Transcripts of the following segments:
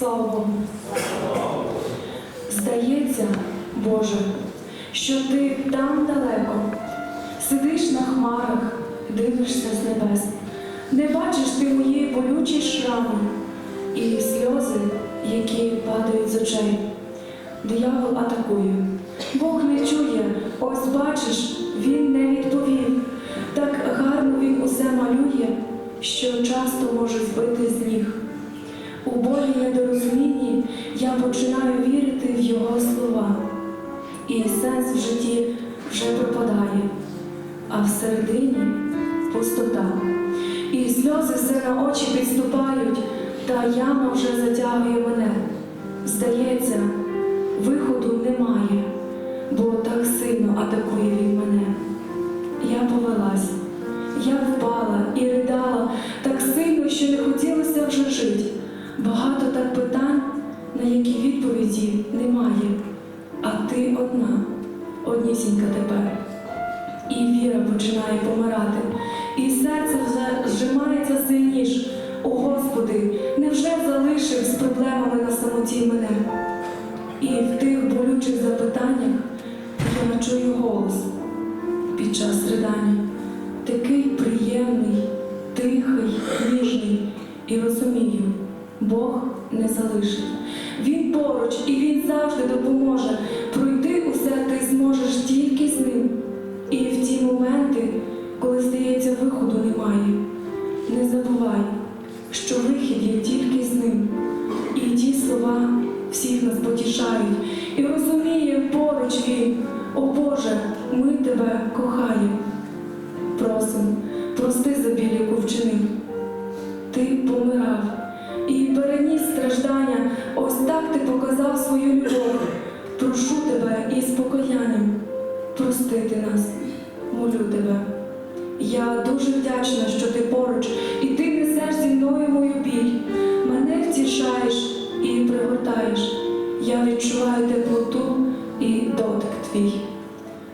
Слава Богу. Здається, Боже, що ти там далеко, сидиш на хмарах, дивишся з небес, не бачиш ти мої болючі шрами і сльози, які падають з очей. Диявол атакує. Бог не чує, ось бачиш, він не Й недорозумінні я починаю вірити в його слова, і сенс в житті вже пропадає, а всередині пустота. І сльози все на очі підступають, та яма вже затягує мене. Здається, виходу немає, бо так сильно на які відповіді немає. А ти одна, однісінька тепер. І віра починає помирати, і серце вже зжимається сильніш. О Господи, невже залишив з проблемами на самоті мене? І в тих болючих запитаннях я чую голос під час ридання. Такий приємний, тихий, ніжний, і розумію, Бог не залишить. Він поруч і Він завжди допоможе. Пройти усе ти зможеш тільки з ним. І в ті моменти, коли здається, виходу немає, не забувай, що вихід є тільки з ним. І ті слова всіх нас потішають. І розуміє поруч він, о Боже, ми тебе кохаємо. Просим, ти показав свою любов. Прошу тебе із покаянням простити нас, молю тебе. Я дуже вдячна, що ти поруч, і ти несеш зі мною мою біль. Мене втішаєш і пригортаєш. Я відчуваю теплоту і дотик твій.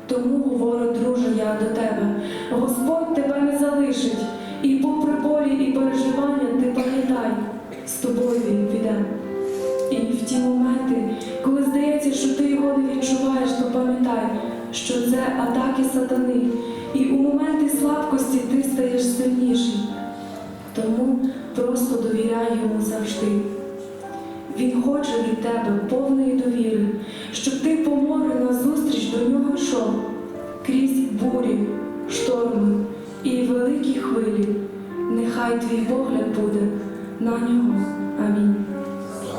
Тому говорю, друже, я до тебе. Господь тебе не залишить, і попри болі і переживання не відчуваєш, то пам'ятай, що це атаки сатани. І у моменти слабкості ти стаєш сильнішим. Тому просто довіряй йому завжди. Він хоче від тебе повної довіри, щоб ти по морю назустріч до нього йшов, крізь бурі, шторми і великі хвилі. Нехай твій погляд буде на нього. Амінь.